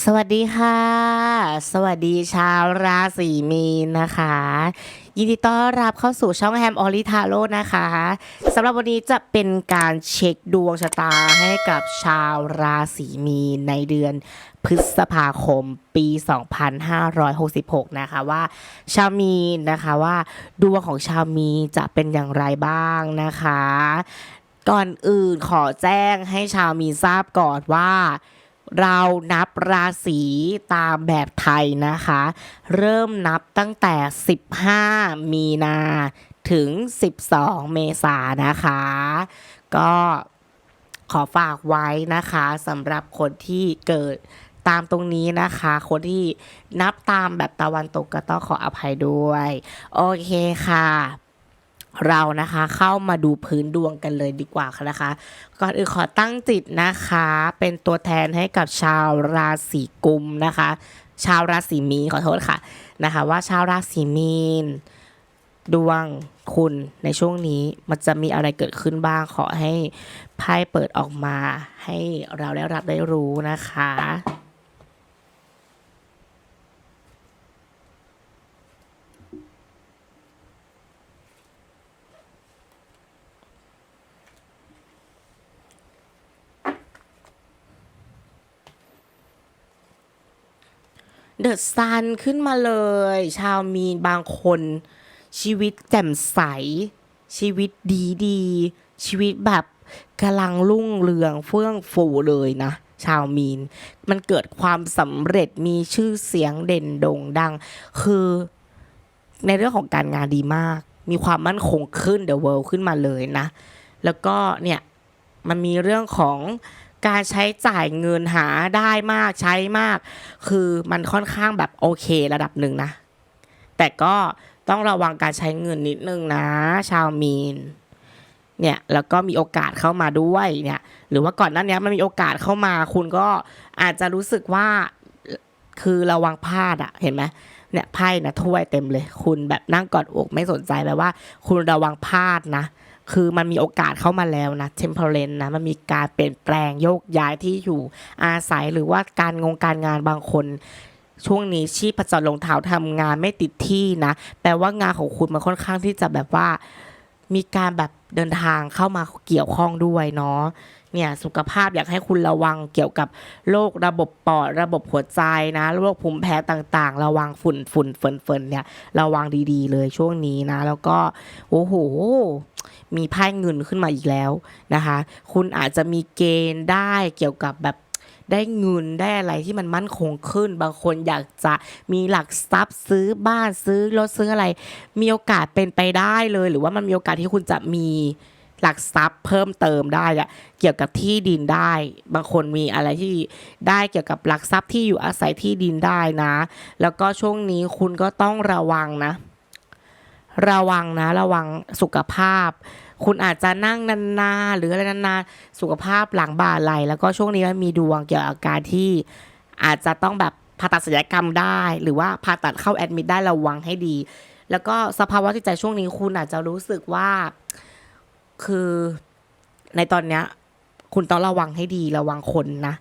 สวัสดีค่ะ สวัสดีชาวราศีมีนนะคะ ยินดีต้อนรับเข้าสู่ช่องแฮมออริทาโร่นะคะสำหรับวันนี้จะเป็นการเช็คดวงชะตาให้กับชาวราศีมีนในเดือนพฤษภาคมปี 2566 นะคะว่า ชาวมีนนะคะว่าดวงของชาวมีนจะเป็นอย่างไรบ้างนะคะ ก่อนอื่นขอแจ้งให้ชาวมีนทราบก่อนว่า เรานับราศีตามแบบไทยนะคะ เริ่มนับตั้งแต่ 15 มีนาถึง 12 เมษายนนะคะ ก็ขอฝากไว้นะคะสำหรับคนที่เกิดตามตรงนี้นะคะ คนที่นับตามแบบตะวันตกก็ต้องขออภัยด้วย โอเคค่ะ เรานะคะเข้ามาดูพื้นดวงกันเลยดีกว่าค่ะนะคะ ก่อนอื่นขอตั้งจิตนะคะ เป็นตัวแทนให้กับชาวราศีกุมนะคะ ชาวราศีมีขอโทษค่ะนะคะ ว่าชาวราศีมีน ดวงคุณในช่วงนี้มันจะมีอะไรเกิดขึ้นบ้างขอให้ไพ่เปิดออกมา ให้เราได้รับได้รู้นะคะ เดอะซันขึ้นมาเลย ชาวมีนบางคน ชีวิตแจ่มใส ชีวิตดีดีชีวิตแบบกำลังรุ่งเรืองเฟื่องฟูเลยนะ ชาวมีน มันเกิดความสำเร็จมีชื่อเสียงเด่นโด่งดัง คือในเรื่องของการงานดีมาก มีความมั่นคงขึ้นเดอะเวิลด์ขึ้นมาเลยนะ แล้วก็เนี่ย มันมีเรื่องของ การใช้จ่ายเงินหาได้มากใช้มาก คือมันค่อนข้างแบบโอเคระดับหนึ่งนะ แต่ก็ต้องระวังการใช้เงินนิดนึงนะ ชาวมีนเนี่ยแล้วก็มีโอกาสเข้ามาด้วยเนี่ยหรือว่าก่อนหน้านี้มันมีโอกาสเข้ามา คุณก็อาจจะรู้สึกว่าคือระวังพลาดอะเห็นไหมเนี่ยไพ่นะถ้วยเต็มเลย คุณแบบนั่งกอดอกไม่สนใจแบบว่า คุณระวังพลาดนะ คือมันมีโอกาสเข้ามาแล้วนะ temperance นะ มันมีการเปลี่ยนแปลงโยกย้ายที่อยู่อาศัยหรือว่าการงงการงานบางคน ช่วงนี้ชีพจรลงเท้าทำงานไม่ติดที่นะ แปลว่างานของคุณมันค่อนข้างที่จะแบบว่า มีการแบบเดินทางเข้ามาเกี่ยวข้องด้วยเนาะ เนี่ยสุขภาพอยากให้คุณระวังเกี่ยวกับโรคระบบปอดระบบหัวใจนะโรคภูมิแพ้ต่างๆ ระวังฝุ่นฝุ่นเฟินเฟินเนี่ยระวังดีๆ เลยช่วงนี้นะ แล้วก็โอ้โหมีไพ่เงินขึ้นมาอีกแล้วนะคะ คุณอาจจะมีเกณฑ์ได้เกี่ยวกับแบบได้เงินได้อะไรที่มันมั่นคงขึ้น บางคนอยากจะมีหลักทรัพย์ซื้อบ้านซื้อรถซื้ออะไร มีโอกาสเป็นไปได้เลย หรือว่ามันมีโอกาสที่คุณจะมี หลักทรัพย์เพิ่มเติมได้เกี่ยวกับที่ดินได้ บางคนมีอะไรที่ได้เกี่ยวกับหลักทรัพย์ที่อยู่อาศัยที่ดินได้นะ แล้วก็ช่วงนี้คุณก็ต้องระวังนะ ระวังนะ ระวังสุขภาพ คุณอาจจะนั่งนานๆหรืออะไรนานๆสุขภาพหลังบ่าไหลแล้วก็ช่วงนี้มันมีดวงเกี่ยวกับอาการที่อาจจะต้องแบบผ่าตัดศัลยกรรมได้ หรือว่าผ่าตัดเข้าแอดมิดได้ระวังให้ดี แล้วก็สภาวะจิตใจช่วงนี้คุณอาจจะรู้สึกว่า คือในตอนเนี้ย คุณต้องระวังให้ดีระวังคนนะ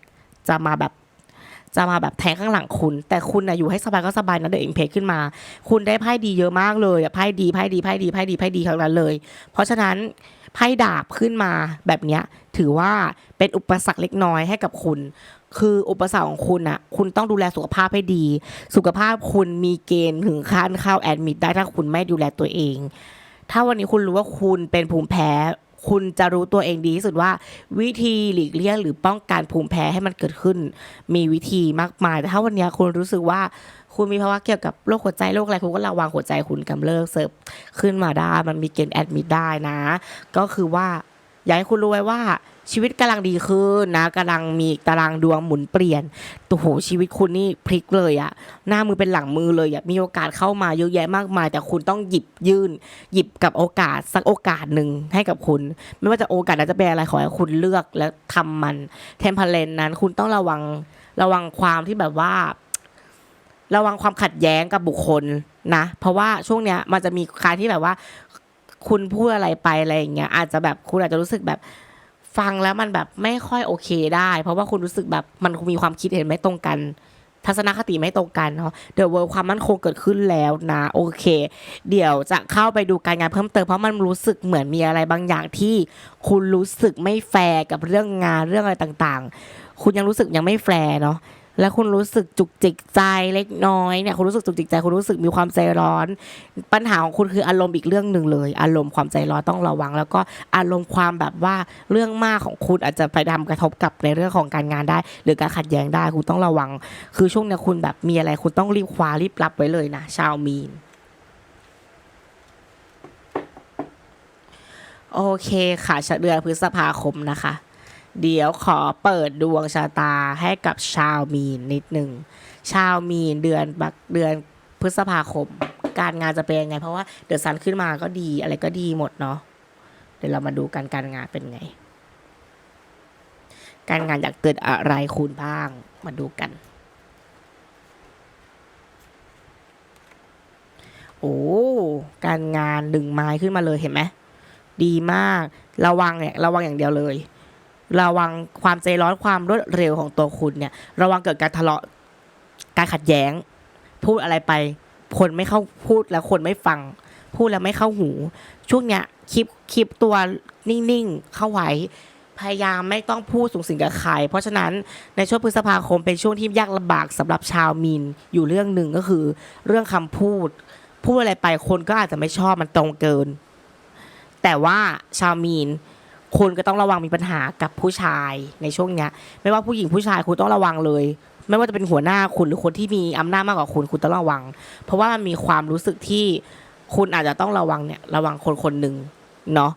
จะมาแบบจะมาแบบแทงข้างหลังคุณ แต่คุณนะอยู่ให้สบายก็สบายนะเดอะอิงเพขึ้นมา คุณได้ไพ่ดีเยอะมากเลยไพ่ดีไพ่ดีไพ่ดีไพ่ดีไพ่ดีทั้งนั้นเลย เพราะฉะนั้นไพ่ดาบขึ้นมาแบบเนี้ยถือว่าเป็นอุปสรรคเล็กน้อยให้กับคุณ คืออุปสรรคของคุณอะคุณต้องดูแลสุขภาพให้ดี สุขภาพคุณมีเกณฑ์ถึงขั้นเข้าแอดมิดได้ถ้าคุณไม่ดูแลตัวเอง ถ้าวันนี้คุณรู้ว่าคุณเป็นภูมิแพ้ คุณจะรู้ตัวเองดีที่สุดว่า วิธีหลีกเลี่ยงหรือป้องกันภูมิแพ้ให้มันเกิดขึ้น มีวิธีมากมาย แต่ถ้าวันนี้คุณรู้สึกว่าคุณมีภาวะเกี่ยวกับโรคหัวใจโรคอะไรคุณก็ระวังหัวใจคุณกำเริบเสิร์ฟขึ้นมาได้ มันมีเกณฑ์แอดมิดได้นะ ก็คือว่าอยากให้คุณรู้ไว้ว่า ชีวิตกำลังดีขึ้นนะกำลังมีตารางดวงหมุนเปลี่ยนตัวโหชีวิตคุณนี่พลิกเลยอะหน้ามือเป็นหลังมือเลยอะมีโอกาสเข้ามาเยอะแยะมากมาย แต่คุณต้องหยิบยื่น หยิบกับโอกาสสักโอกาสหนึ่งให้กับคุณ ไม่ว่าจะโอกาสนั้นจะเป็นอะไรขอให้คุณเลือกและทำมันเทมเพลนนั้น คุณต้องระวังระวังความที่แบบว่า ระวังความขัดแย้งกับบุคคลนะ เพราะว่าช่วงเนี้ยมันจะมีการที่แบบว่า คุณพูดอะไรไปอะไรอย่างเงี้ยอาจจะแบบคุณอาจจะรู้สึกแบบ ฟังแล้วมันแบบไม่ค่อยโอเคได้ เพราะว่าคุณรู้สึกแบบมันมีความคิดเห็นไม่ตรงกัน ทัศนคติไม่ตรงกันเนาะเดี๋ยวเวิร์ความมั่นคงเกิดขึ้นแล้วนะโอเค เดี๋ยวจะเข้าไปดูการงานเพิ่มเติมเพราะมันรู้สึกเหมือนมีอะไรบางอย่างที่ คุณรู้สึกไม่แฟร์กับเรื่องงานเรื่องอะไรต่างๆ คุณยังรู้สึกยังไม่แฟร์เนาะ แล้วคุณรู้สึกจุกจิกใจเล็กน้อยเนี่ยคุณรู้สึกจุกจิกใจคุณรู้สึกมีความใจร้อน ปัญหาของคุณคืออารมณ์อีกเรื่องหนึ่งเลย อารมณ์ความใจร้อนต้องระวัง แล้วก็อารมณ์ความแบบว่าเรื่องมากของคุณอาจจะไปทำกระทบกับในเรื่องของการงานได้ หรือการขัดแย้งได้คุณต้องระวัง คือช่วงเนี้ยคุณแบบมีอะไรคุณต้องรีบคว้ารีบรับไว้เลยนะชาวมีนโอเคค่ะเดือนพฤษภาคมนะคะ เดี๋ยวขอเปิดดวงชะตาให้กับชาวมีนนิดหนึ่ง ชาวมีนเดือนบักเดือนพฤษภาคม การงานจะเป็นยังไง เพราะว่าเดือนซันขึ้นมาก็ดีอะไรก็ดีหมดเนาะเดี๋ยวเรามาดูกันการงานเป็นไง การงานอยากเกิดอะไรคุณบ้างมาดูกัน โอ้การงานดึงไม้ขึ้นมาเลยเห็นไหมดีมากระวังเนี่ยระวังอย่างเดียวเลย ระวังความใจร้อนความรวดเร็วของตัวคุณเนี่ย ระวังเกิดการทะเลาะการขัดแย้ง พูดอะไรไป คนไม่เข้าพูดแล้วคนไม่ฟัง พูดแล้วไม่เข้าหู ช่วงเนี้ยคลิปคลิปตัวนิ่งๆเข้าไว้พยายามไม่ต้องพูดสูงสิงกับใคร เพราะฉะนั้นในช่วงพฤษภาคมเป็นช่วงที่ยากลำบากสำหรับชาวมีนอยู่เรื่องหนึ่งก็คือ เรื่องคำพูด พูดอะไรไปคนก็อาจจะไม่ชอบมันตรงเกิน แต่ว่าชาวมีน คุณก็ต้องระวังมีปัญหากับผู้ชายในช่วงเนี้ย ไม่ว่าผู้หญิงผู้ชายคุณต้องระวังเลย ไม่ว่าจะเป็นหัวหน้าคุณหรือคนที่มีอำนาจมากกว่าคุณคุณต้องระวัง เพราะว่ามันมีความรู้สึกที่คุณอาจจะต้องระวังเนี่ยระวังคนคนหนึ่งเนาะ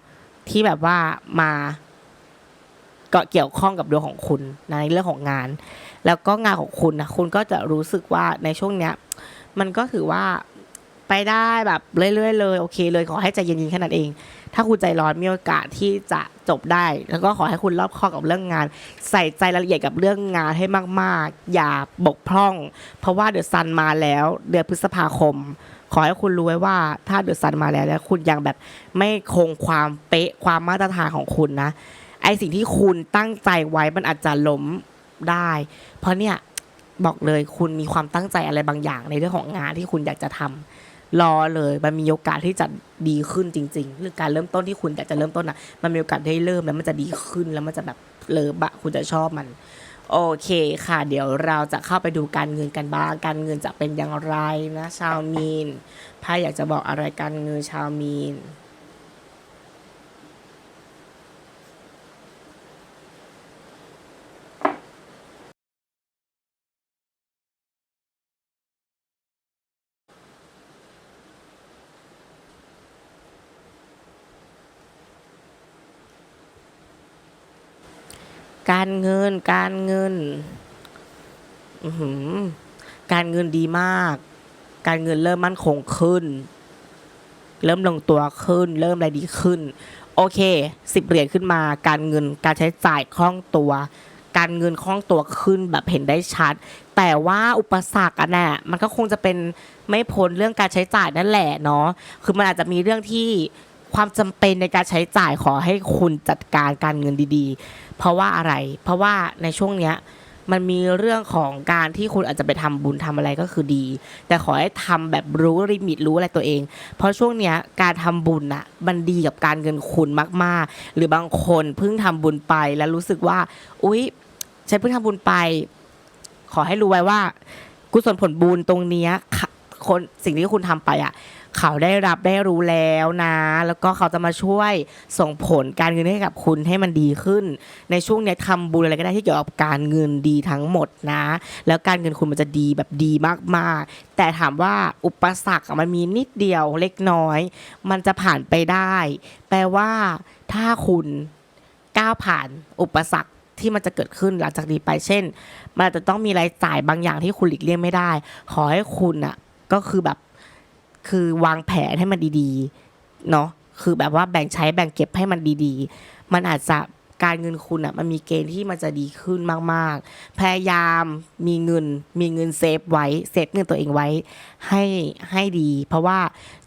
ที่แบบว่ามาก็เกี่ยวข้องกับดวงของคุณนะในเรื่องของงาน แล้วก็งานของคุณนะคุณก็จะรู้สึกว่าในช่วงเนี้ย มันก็ถือว่า ไปได้แบบเรื่อยๆเลยโอเค เลยขอให้ใจเย็นๆแค่นั้นเอง ถ้าคุณใจร้อนมีโอกาสที่จะจบได้ แล้วก็ขอให้คุณรอบคอบกับเรื่องงาน ใส่ใจรายละเอียดกับเรื่องงานให้มากๆ อย่าบกพร่อง เพราะว่าเดือดซันมาแล้ว เดือนพฤษภาคม ขอให้คุณรู้ไว้ว่าถ้าเดือดซันมาแล้วแล้วคุณยังแบบไม่คงความเป๊ะความมาตรฐานของคุณนะไอสิ่งที่คุณตั้งใจไว้มันอาจจะล้มได้ เพราะเนี่ยบอกเลยคุณมีความตั้งใจอะไรบางอย่างในเรื่องของงานที่คุณอยากจะทำ รอเลย มันมีโอกาสที่จะดีขึ้นจริง ๆ หรือการเริ่มต้นที่คุณอยากจะเริ่มต้นอะ มันมีโอกาสได้เริ่มแล้วมันจะดีขึ้นแล้วมันจะแบบเลิฟอะคุณจะชอบมันโอเคค่ะ เดี๋ยวเราจะเข้าไปดูการเงินกันบ้าง การเงินจะเป็นอย่างไรนะ ชาวมีนไพ่อยากจะบอกอะไรการเงินชาวมีน การเงิน การเงินอือหือการเงินดีมาก การเงินเริ่มมั่นคงขึ้น เริ่มลงตัวขึ้น เริ่มอะไรดีขึ้น โอเคสิบเหรียญขึ้นมา การเงินการใช้จ่ายคล่องตัว การเงินคล่องตัวขึ้นแบบเห็นได้ชัด แต่ว่าอุปสรรคอะน่ะมันก็คงจะเป็นไม่พ้นเรื่องการใช้จ่ายนั่นแหละเนาะ คือมันอาจจะมีเรื่องที่ ความจำเป็นในการใช้จ่ายขอให้คุณจัดการการเงินดีๆ เพราะว่าอะไร เพราะว่าในช่วงเนี้ยมันมีเรื่องของการที่คุณอาจจะไปทำบุญทำอะไรก็คือดี แต่ขอให้ทำแบบรู้ลิมิตรู้อะไรตัวเอง เพราะช่วงเนี้ยการทำบุญน่ะมันดีกับการเงินคุณมากๆ หรือบางคนเพิ่งทำบุญไปแล้วรู้สึกว่า อุ๊ยฉันเพิ่งทำบุญไป ขอให้รู้ไว้ว่า กุศลผลบุญตรงเนี้ยค่ะ คนสิ่งที่คุณทำไปอะเขาได้รับได้รู้แล้วนะ แล้วก็เขาจะมาช่วยส่งผลการเงินให้กับคุณให้มันดีขึ้น ในช่วงนี้ทำบุญอะไรก็ได้ที่เกี่ยวกับการเงินดีทั้งหมดนะ แล้วการเงินคุณมันจะดีแบบดีมากๆ แต่ถามว่าอุปสรรคมันมีนิดเดียวเล็กน้อย มันจะผ่านไปได้ แปลว่าถ้าคุณก้าวผ่านอุปสรรคที่มันจะเกิดขึ้นหลังจากนี้ไปเช่น มันจจะต้องมีรายจ่ายบางอย่างที่คุณหลีกเลี่ยงไม่ได้ ขอให้คุณอะ ก็คือแบบคือวางแผนให้มันดีๆเนาะคือแบบว่าแบ่งใช้แบ่งเก็บให้มันดีๆ มันอาจจะการเงินคุณอะมันมีเกณฑ์ที่มันจะดีขึ้นมาก ๆ พยายามมีเงินมีเงินเซฟไว้เซฟเงินตัวเองไว้ให้ให้ดี เพราะว่า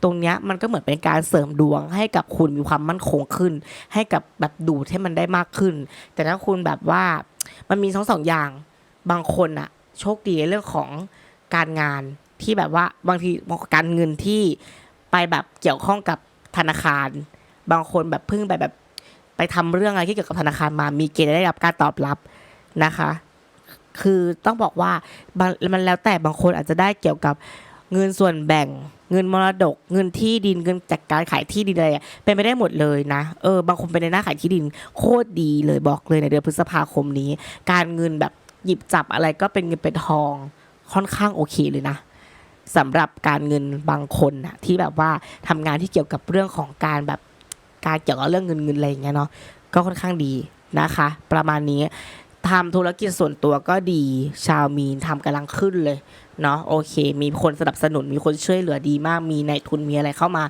ตรงเนี้ยมันก็เหมือนเป็นการเสริมดวงให้กับคุณมีความมั่นคงขึ้น ให้กับแบบดูดให้มันได้มากขึ้น แต่ถ้าคุณแบบว่ามันมีทั้งสองอย่างบางคนอะโชคดีในเรื่องของการงาน ที่แบบว่าบางทีการเงินที่ไปแบบเกี่ยวข้องกับธนาคาร บางคนแบบพิ่งไปแบบ ไปทำเรื่องอะไรที่เกี่ยวกับธนาคารมามีเกณฑ์ได้รับการตอบรับนะคะ คือต้องบอกว่ามันแล้วแต่บางคนอาจจะได้เกี่ยวกับเงินส่วนแบ่งเงินมรดก เงินที่ดินเงินจากการขายที่ดินอะไรเป็นไปได้หมดเลยนะเออบางคนเป็นในหน้าขายที่ดินโคตรดีเลยบอกเลยในเดือนพฤษภาคมนี้ การเงินแบบหยิบจับอะไรก็เป็นเงินเป็นทองค่อนข้างโอเคเลยนะ สำหรับการเงินบางคนนะที่แบบว่าทำงานที่เกี่ยวกับเรื่องของการแบบการเกี่ยวกับเรื่องเงินเงินอะไรอย่างเงี้ยเนาะก็ค่อนข้างดีนะคะ ประมาณนี้ทำธุรกิจส่วนตัวก็ดีชาวมีนทำกำลังขึ้นเลยเนาะโอเค มีคนสนับสนุนมีคนช่วยเหลือดีมาก มีในายทุนมีอะไรเข้ามา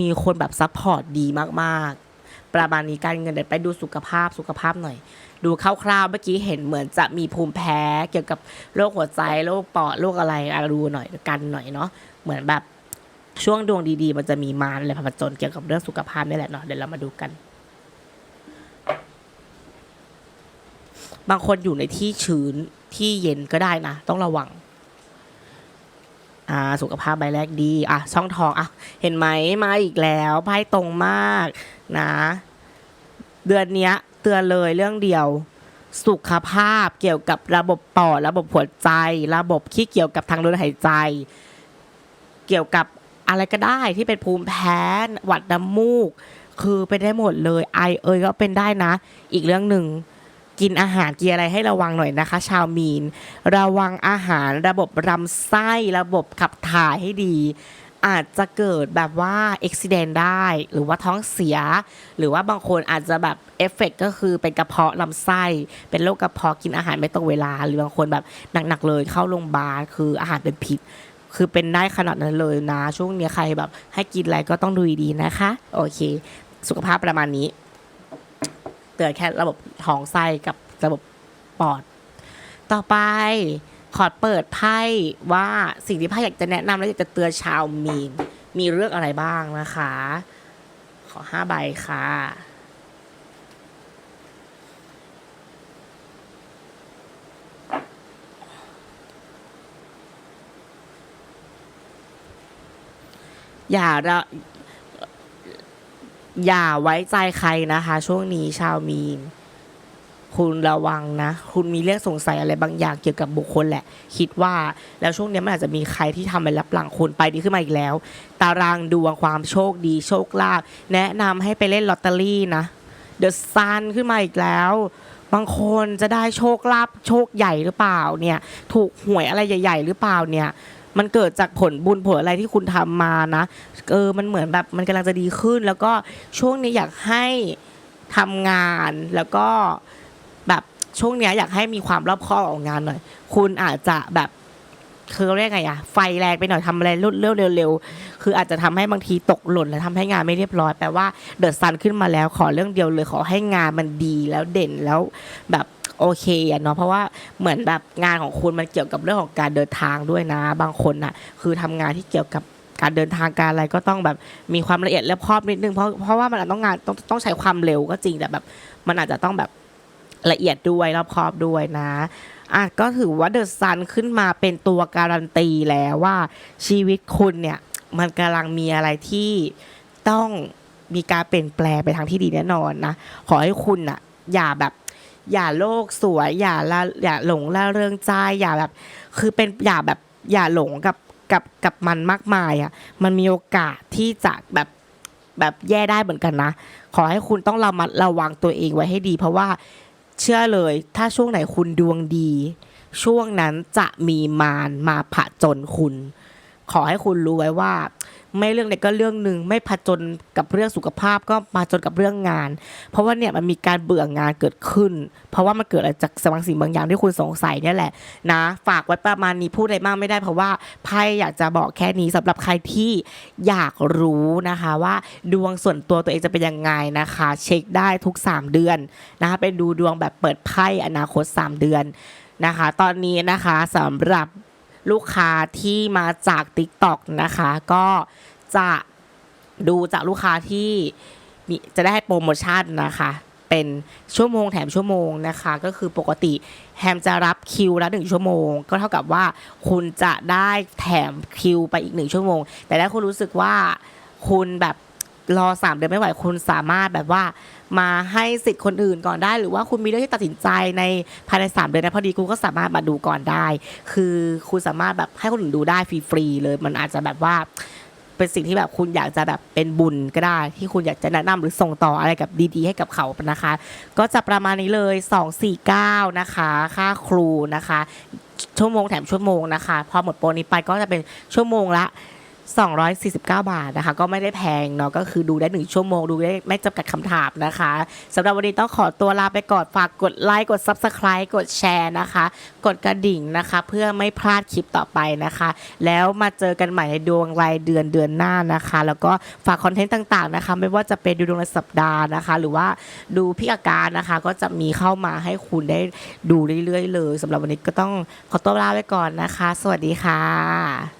มีคนแบบซัพพอร์ตดีมากๆ ประมาณนี้การเงินเดี๋ยวไปดูสุขภาพสุขภาพหน่อย ดูคร่าวๆเมื่อกี้เห็นเหมือนจะมีภูมิแพ้เกี่ยวกับโรคหัวใจโรคปอดโรคอะไรอะดูหน่อยกันหน่อยเนาะเหมือนแบบช่วงดวงดีๆ มันจะมีมารอะไรผจญเกี่ยวกับเรื่องสุขภาพนี่แหละเนาะเดี๋ยวเรามาดูกัน บางคนอยู่ในที่ชื้นที่เย็นก็ได้นะ ต้องระวัง อ่าสุขภาพใบแรกดีอะช่องทองอะเห็นไหมมาอีกแล้วไพ่ตรงมากนะ เดือนเนี้ยเตือนเลยเรื่องเดียว สุขภาพเกี่ยวกับระบบปอดระบบหัวใจ ระบบที่เกี่ยวกับทางเดินหายใจ เกี่ยวกับอะไรก็ได้ที่เป็นภูมิแพ้หวัดน้ำมูก คือเป็นได้หมดเลยไอเอยก็เป็นได้นะ อีกเรื่องหนึ่ง กินอาหารกินอะไรให้ระวังหน่อยนะคะ ชาวมีน ระวังอาหารระบบลำไส้ระบบขับถ่ายให้ดี อาจจะเกิดแบบว่าอุบิเหตุได้ หรือว่าท้องเสีย หรือว่าบางคนอาจจะแบบเอฟเฟกต์ก็คือเป็นกระเพาะลำไส้ เป็นโรคกระเพาะกินอาหารไม่ตรงเวลา หรือบางคนแบบหนักๆเลยเข้าโรงพยาบาลคืออาหารเป็นพิษคือเป็นได้ขนาดนั้นเลยนะ ช่วงนี้ใครแบบให้กินอะไรก็ต้องดูดีนะคะ โอเค สุขภาพประมาณนี้ ตือนแค่ระบบท้องไส้กับระบบปอด ต่อไปขอเปิดไพ่ว่าสิ่งที่ไพ่อยากจะแนะนำและอยากจะเตือนชาวมีนมีเรื่องอะไรบ้างนะคะ ขอห้าใบค่ะอย่าระ อย่าไว้ใจใครนะคะ ช่วงนี้ชาวมีน คุณระวังนะ คุณมีเรื่องสงสัยอะไรบางอย่างเกี่ยวกับบุคคลแหละ คิดว่าแล้วช่วงนี้มันอาจจะมีใครที่ทำไปรับหลังคุณไปดีขึ้นมาอีกแล้ว ตารางดวงความโชคดีโชคลาภแนะนำให้ไปเล่นลอตเตอรี่นะเดอะซันขึ้นมาอีกแล้ว บางคนจะได้โชคลาภโชคใหญ่หรือเปล่าเนี่ย ถูกหวยอะไรใหญ่ ๆ หรือเปล่าเนี่ย มันเกิดจากผลบุญผลอะไรที่คุณทำมานะเออมันเหมือนแบบมันกำลังจะดีขึ้น แล้วก็ช่วงนี้อยากให้ทำงานแล้วก็แบบช่วงเนี้ยอยากให้มีความรอบคอบของงานหน่อย คุณอาจจะแบบคือเรียกไงอะไฟแรงไปหน่อยทำอะไรรวดเร็วเร็วๆคืออาจจะทำให้บางทีตกหล่นและทำให้งานไม่เรียบร้อยแปลว่าเดือะซันขึ้นมาแล้วขอเรื่องเดียวเลยขอให้งานมันดีแล้วเด่นแล้วแบบ โอเคอะเนาะเพราะว่าเหมือนแบบงานของคุณมันเกี่ยวกับเรื่องของการเดินทางด้วยนะ บางคนอะคือทำงานที่เกี่ยวกับการเดินทางการอะไรก็ต้องแบบมีความละเอียดรอบคอบนิดนึงเพราะเพราะว่ามันอาจต้องงานต้องต้องใช้ความเร็วก็จริงแต่แบบ มันอาจจะต้องแบบละเอียดด้วยรอบคอบด้วยนะอะก็ถือว่าเดอะซันขึ้นมาเป็นตัวการันตีแล้วว่าชีวิตคุณเนี่ย มันกำลังมีอะไรที่ต้องมีการเปลี่ยนแปลงไปทางที่ดีแน่นอนนะ ขอให้คุณน่ะอย่าแบบ อย่าโลกสวย อย่าละอย่าหลงละเริงใจอย่าแบบ คือเป็นอย่าแบบอย่าหลงกับกับกับมันมากมายอะ มันมีโอกาสที่จะแบบแบบแย่ได้เหมือนกันนะ ขอให้คุณต้องระมัดระวังตัวเองไว้ให้ดี เพราะว่าเชื่อเลย ถ้าช่วงไหนคุณดวงดี ช่วงนั้นจะมีมารมาผจญคุณ ขอให้คุณรู้ไว้ว่า ไม่เรื่องใดก็เรื่องหนึ่งไม่ผจญกับเรื่องสุขภาพก็มาจนกับเรื่องงาน เพราะว่าเนี่ยมันมีการเบื่องานเกิดขึ้น เพราะว่ามันเกิดอะไรจากบางสิ่งบางอย่างที่คุณสงสัยเนี่ยแหละนะ ฝากไว้ประมาณนี้พูดอะไรมากไม่ได้ เพราะว่าไพ่อยากจะบอกแค่นี้สำหรับใครที่อยากรู้นะคะว่าดวงส่วนตัวตัวเองจะเป็นยังไงนะคะ เช็คได้ทุก 3 เดือนนะคะเป็นดูดวงแบบเปิดไพ่อนาคต 3 เดือนนะคะ ตอนนี้นะคะสำหรับ ลูกค้าที่มาจาก TikTok นะคะ ก็จะดูจากลูกค้าที่มีจะได้ให้โปรโมชั่นนะคะ เป็นชั่วโมงแถมชั่วโมงนะคะ ก็คือปกติแฮมจะรับคิวละหนึ่งชั่วโมง ก็เท่ากับว่าคุณจะได้แถมคิวไปอีกหนึ่งชั่วโมง แต่ถ้าคุณรู้สึกว่าคุณแบบ รอสามเดือนไม่ไหวคุณสามารถแบบว่ามาให้สิทธิ์คนอื่นก่อนได้ หรือว่าคุณมีเรื่องที่ตัดสินใจในภายในสามเดือนนะพอดีคุณก็สามารถมาดูก่อนได้ คือคุณสามารถแบบให้คนอื่นดูได้ฟรีๆเลย มันอาจจะแบบว่าเป็นสิ่งที่แบบคุณอยากจะแบบเป็นบุญก็ได้ ที่คุณอยากจะแนะนำหรือส่งต่ออะไรกับดีๆ ให้กับเขานะคะ ก็จะประมาณนี้เลย 249 นะคะ ค่าครูนะคะ ชั่วโมงแถมชั่วโมงนะคะ พอหมดโปรนี้ไปก็จะเป็นชั่วโมงละ 249 บาทนะคะ ก็ไม่ได้แพงเนาะก็คือดูได้ 1 ชั่วโมง ดูได้ไม่จำกัดคำถามนะคะสำหรับวันนี้ต้องขอตัวลาไปก่อนฝากกดไลค์กด Subscribe กดแชร์นะคะ กดกระดิ่งนะคะ เพื่อไม่พลาดคลิปต่อไปนะคะ แล้วมาเจอกันใหม่ในดวงรายเดือนเดือนหน้านะคะ แล้วก็ฝากคอนเทนต์ต่างๆนะคะ ไม่ว่าจะเป็นดูดวงรายสัปดาห์นะคะ หรือว่าดูพิอาการนะคะ ก็จะมีเข้ามาให้คุณได้ดูเรื่อยๆเลยสำหรับวันนี้ก็ต้องขอตัวลาไปก่อนนะคะ สวัสดีค่ะ